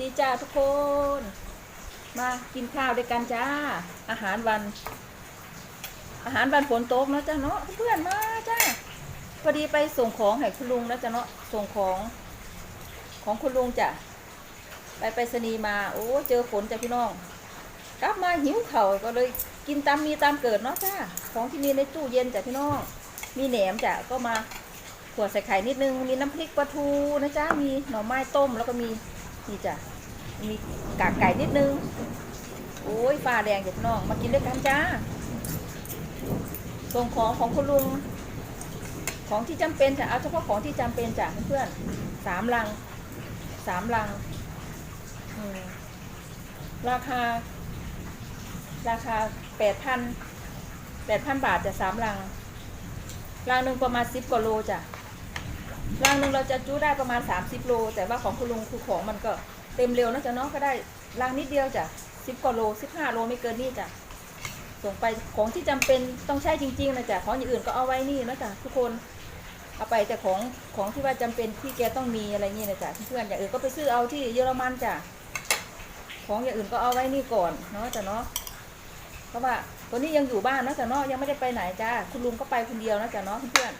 ดีจ้าทุกคน มากินข้าวด้วยกันจ้า อาหารวัน อาหารวันฝนตกเนาะจ้าเนาะเพื่อนมาจ้าพอดีไปส่งของให้คุณลุงนะจ้าเนาะส่งของของคุณลุงจ้ะไปไปรษณีมา โอ้เจอฝนจ้ะพี่น้อง กลับมาหิวเข่าก็เลยกินตามมีตามเกิดเนาะจ้าของที่มีในตู้เย็นจ้ะพี่น้อง มีแหนมจ้ะก็มาขวดใส่ไข่นิดนึง มีน้ำพริกปลาทูนะจ้ามีหน่อไม้ต้มแล้วก็มีนี่จ้ะ มีกากไก่นิดนึง โอ้ยฟ้าแดงจ้ะพี่น้อง มากินด้วยกันจ้า ส่งของของคุณลุง ของที่จำเป็นจ้ะเอาเฉพาะของที่จำเป็นจ้ะเพื่อนๆสามลัง สามลัง ราคา ราคาแปดพันแปดพันบาทจะสามลัง ลังหนึ่งประมาณสิบกว่าโลจ้ะลังหนึ่งเราจะจู้ได้ประมาณสามสิบโล แต่ว่าของคุณลุงคือของมันก็ เต็มเร็วนะจ๊ะเนาะก็ได้ลังนิดเดียวจ้ะสิบกว่าโลสิบห้าโลไม่เกินนี่จ้ะส่งไปของที่จำเป็นต้องใช้จริงๆนะจ๊ะของอย่างอื่นก็เอาไว้นี่นะจ๊ะทุกคนเอาไปแต่ของของที่ว่าจำเป็นที่แกต้องมีอะไรนี่นะจ๊ะเพื่อนอย่างอื่นก็ไปซื้อเอาที่เยอรมันจ้ะของอย่างอื่นก็เอาไว้นี่ก่อนเนาะจ้ะเนาะเพราะว่าตัวนี้ยังอยู่บ้านนะจ๊ะเนาะยังไม่ได้ไปไหนจ้าคุณลุงก็ไปคนเดียวนะจ๊ะเนาะเพื่อน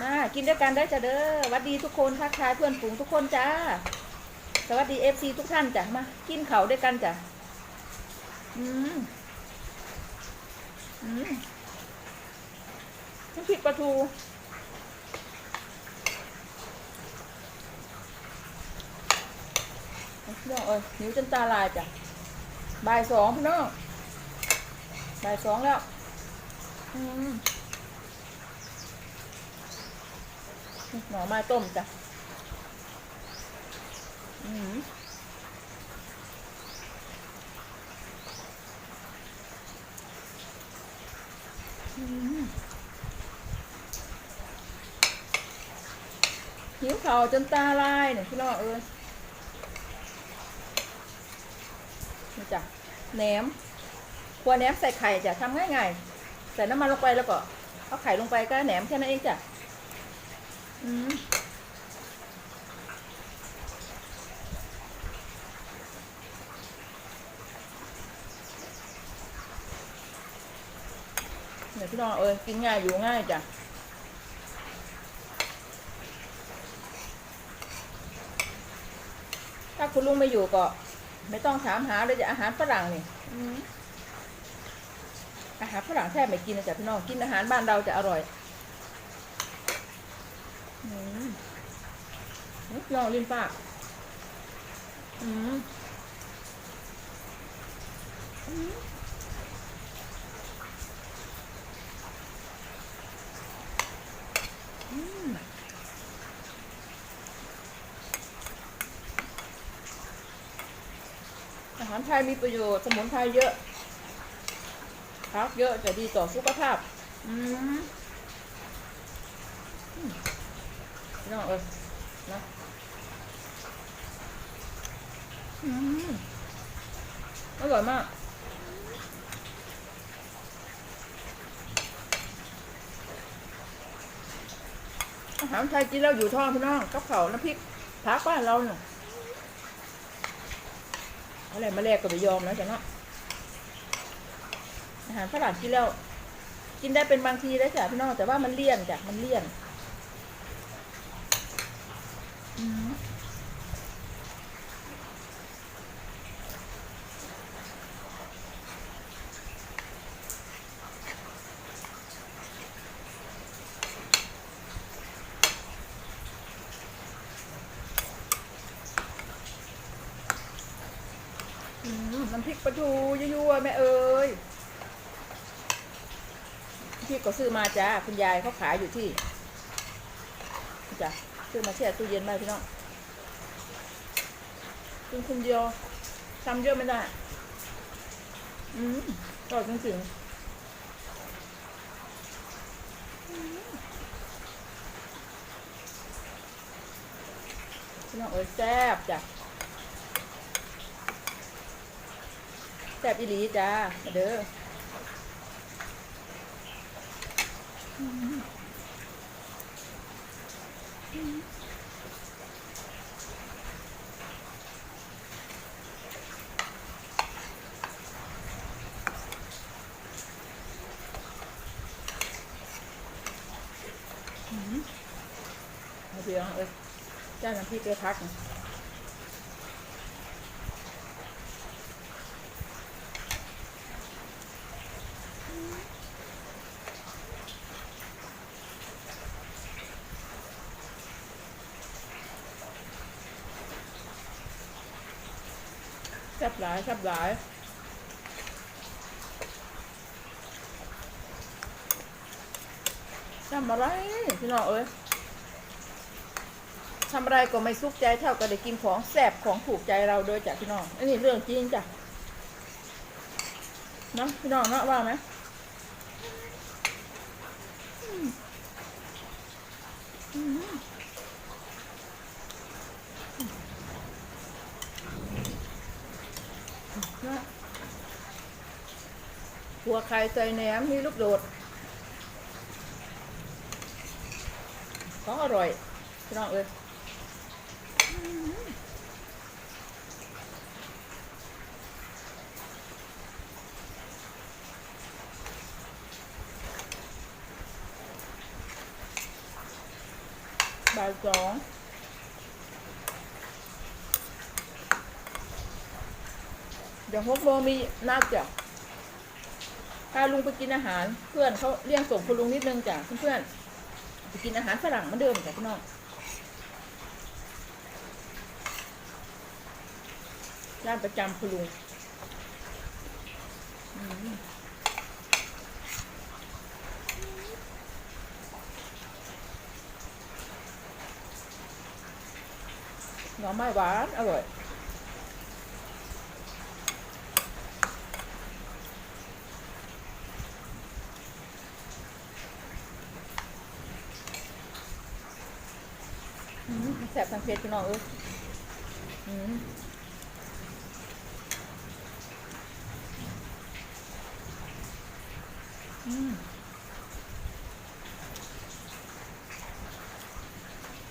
มากินด้วยกันได้จ้ะเด้อวัดดีทุกคนทักทายเพื่อนฝูงทุกคนจ้า สวัสดีเอฟซีทุกท่านจ้ะมา กินเขาด้วยกันจ้ะ อืม อืมน้ำพริกปลาทูพี่น้องเอ้ยหิวจนตาลายจ้ะบ่ายสองพี่น้องบ่ายสองแล้ว อืมหน่อไม้ต้มจ้ะ อืมอืม หิวเข่าจนตาลายเนี่ยพี่น้องเอ้ยนี่จ้ะแหนมครัวแหนมใส่ไข่จ้ะทำง่ายๆใส่น้ำมันลงไปแล้วก็เอาไข่ลงไปก็แหนมแค่นั้นเองจ้ะอืมเนี่ยพี่น้องเอ้ยกินง่ายอยู่ง่ายจ้ะ ถ้า คุณลุงไม่อยู่ก็ ไม่ต้องถามหาเลยจะอาหารฝรั่งนี่อืมอาหารฝรั่งแทบไม่กินนะจ๊ะพี่น้องกินอาหารบ้านเราจะอร่อยอืมพี่น้องลิ้นปากอืมอืมอืม อาหา รไทยมีประโยชน์สมุนไพรเยอะพักเยอะจะดีต่อสุขภาพ อืมอืมพี่น้องเออนะอืมอร่อยมากอาหารไทยกินแล้วอยู่ท้องพี่น้องกับเขาวน้ำพริกพักบ้านเราเนี่ย อะไรมาแลกก็ไม่ยอมแล้วจ้ะเนาะอาหารฝรั่งกินแล้ว กินได้เป็นบางทีได้จ้ะพี่น้องแต่ว่ามันเลี่ยนจ้ะมันเลี่ยน อืม ริกปลาทูยั่วๆแม่เอ้ยพี่ก็ซื้อมาจ้าคุณยายเขาขายอยู่ที่จ้ะซื้อมาแช่ตู้เย็นไว้พี่น้องกินคนเดียวทำเยอะไม่ได้ อืมก็จริงๆพี่น้องเอ้ยแซ่บจ้ะ แซ่บอีหลีจ้าเด้อเดี๋ยวเอ้ยจ้าน้ำพี่กเกลือพัก ซ่บหลายแซ่บหลายทำอะไรพี่น้องเอ้ยทำอะไรก็ไม่สุขใจเท่ากับได้กินของแซ่บของถูกใจเราโดยจากพี่น้องอันนี้เรื่องจริงจ้ะนะพี่น้องนาะว่าไหมอืมอืม นะ หัวไข่ใส่แหนมมีลูกโดด ของอร่อยพี่น้องเอ้ยบ่ายสอง เดี๋ยวหกโมงมีนัดจ้ะพาลุงไปกินอาหารเพื่อนเขาเลี้ยงส่งคุณลุงนิดนึงจ้ะเพื่อนๆไปกินอาหารฝรั่งเหมือนเดิมจ้ะพี่น้องร้านประจำคุณลุงหน่อไม้หวานอร่อย อืมแส บทางเพชรพี่น้องเอ้ยอืมอืม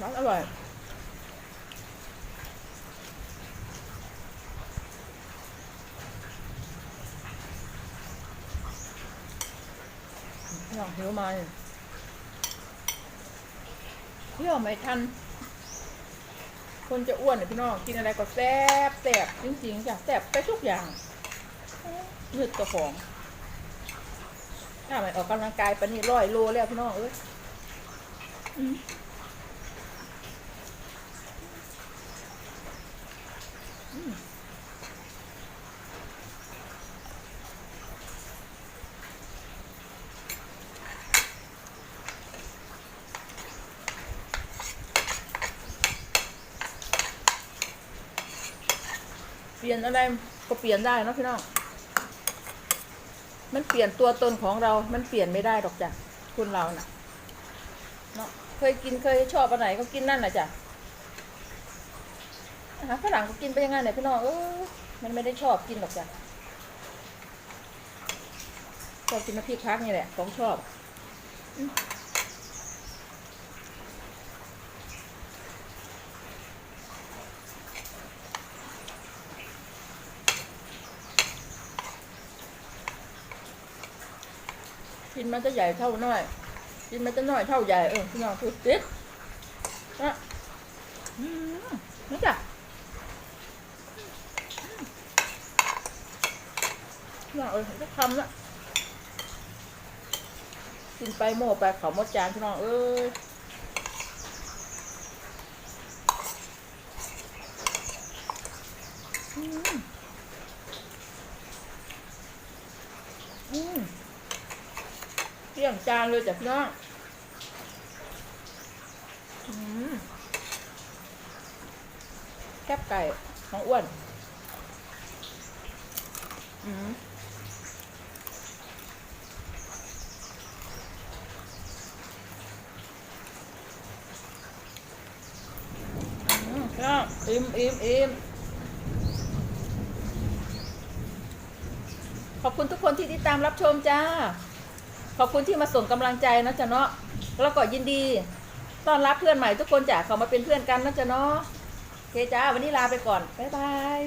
ร้านอร่อยพี่น้องหิวมาเที่ยวไม่ทัน คนจะอ้วนเนี่ยพี่น้องกินอะไรก็แซ่บแซ่บจริงๆจ้ะแซ่บไปทุกอย่างนึกตัวของถ้าไม่ออกกำลังกายปนนี้ร้อยโลแล้วพี่น้องเอ้ย เปลี่ยนอะไรก็เปลี่ยนได้นะพี่น้อง มันเปลี่ยนตัวตนของเรา มันเปลี่ยนไม่ได้หรอกจ้ะคุณเราน่ะเนาะเคยกินเคยชอบอันไหนก็กินนั่นแหละจ้ะอาหารฝรั่งก็กินไปยังไงเนี่ยพี่น้องเออมันไม่ได้ชอบกินหรอกจ้ะชอบกินน้ำพริกพักนี่แหละของชอบ กินมันจะใหญ่เท่าน้อย กินมันจะน้อยเท่าใหญ่เออพี่น้องคือติดนะนี่จ้ะพี่น้องเออจะทำละกินไปโม่ไปเขามดจานพี่น้องเอ้ยอืมอืมเกี่ยง จานเลยจ้ะพี่น้องแคบไก่ของอ้วนอืมอิ่มอิ่มอิ่มขอบคุณทุกคนที่ติดตามรับชมจ้า ขอบคุณที่มาส่งกำลังใจนะจ๊ะเนาะแล้วก็ยินดีต้อนรับเพื่อนใหม่ทุกคนจ้ะเขามาเป็นเพื่อนกันนะจ๊ะเนาะโอเคจ้าวันนี้ลาไปก่อนบ๊ายบาย